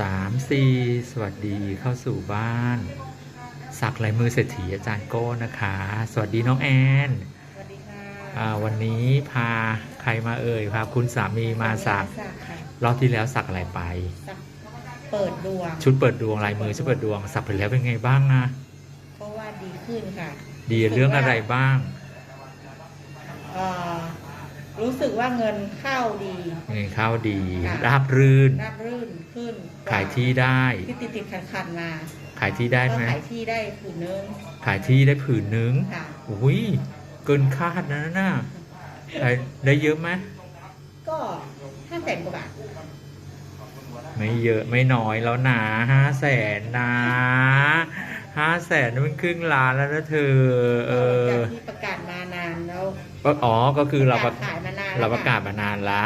สามสี่สวัสดีเข้าสู่บ้าน สักลายมือเศรษฐีอาจารย์โก้นะคะ สวัสดีน้องแอนสวัสดีค่ะอ่าวันนี้พาใครมาเอ่ยพาคุณสามีมาสักสักค่ะรอบที่แล้วสักอะไรไปสักเปิดดวง ชุดเปิดดวงลายมือชุดเปิดดวงสักไปแล้วเป็นไงบ้างอะเพราะว่าดีขึ้นค่ะ ดีเรื่องอะไรบ้าง เอ่อ รู้สึกว่าเงินเข้าดีเงินเข้าดีค่ะราบรื่น ราบรื่นขึ้น ขายที่ได้ที่ติดติดขัดขัดๆมาขายที่ได้ก็ไหมขายที่ได้ผืนนึงขายที่ได้ผืนนึงค่ะอุ้ยเกินคาดนะน่ะขายได้เยอะไหมก็ห้าแสนกว่าบาทไม่เยอะไม่น้อยแล้วนะห้าแสนนะห้าแสนนี่มันครึ่งล้านแล้วนะเธอ เออจากที่ประกาศมานานแล้ว ก็อ๋อก็คือเราประขายมานาน เราประกาศมานานละ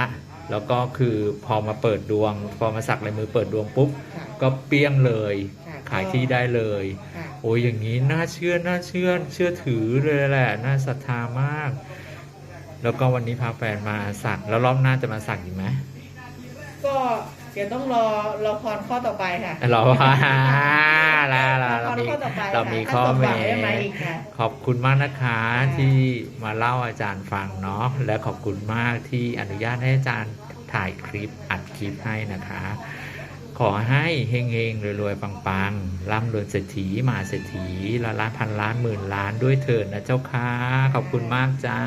แล้วก็คือพอมาเปิดดวง พอมาสักลายมือเปิดดวงปุ๊บ ค่ะก็เปี้ยงเลย ค่ะขายที่ได้เลย ค่ะโอ้ยอย่างนี้น่าเชื่อน่าเชื่อเชื่อถือเลยแหละน่าศรัทธามาก แล้วก็วันนี้พาแฟนมาสักแล้วรอบหน้าจะมาสักอีกไหมก็เดี๋ยวต้องรอรอพรข้อต่อไปค่ะ เราว่าแล้วเราร อพเรารมีข้อต่อไปเรามีค่ะข้อถ้าสมหแม้วังได้ไหมอีกค่ะขอบคุณมากนะคะค่ะที่มาเล่าอาจารย์ฟังเนาะและขอบคุณมากที่อนุญาตให้อาจารย์ถ่ายคลิปอัดคลิปให้นะคะ ขอให้เฮงเฮงๆรวยๆปังๆร่ำรวยเศรษฐีมหาเศรษฐีละล้านพันล้านหมื่นล้านด้วยเถิดนะเจ้าค่ะขอบคุณมากจ้า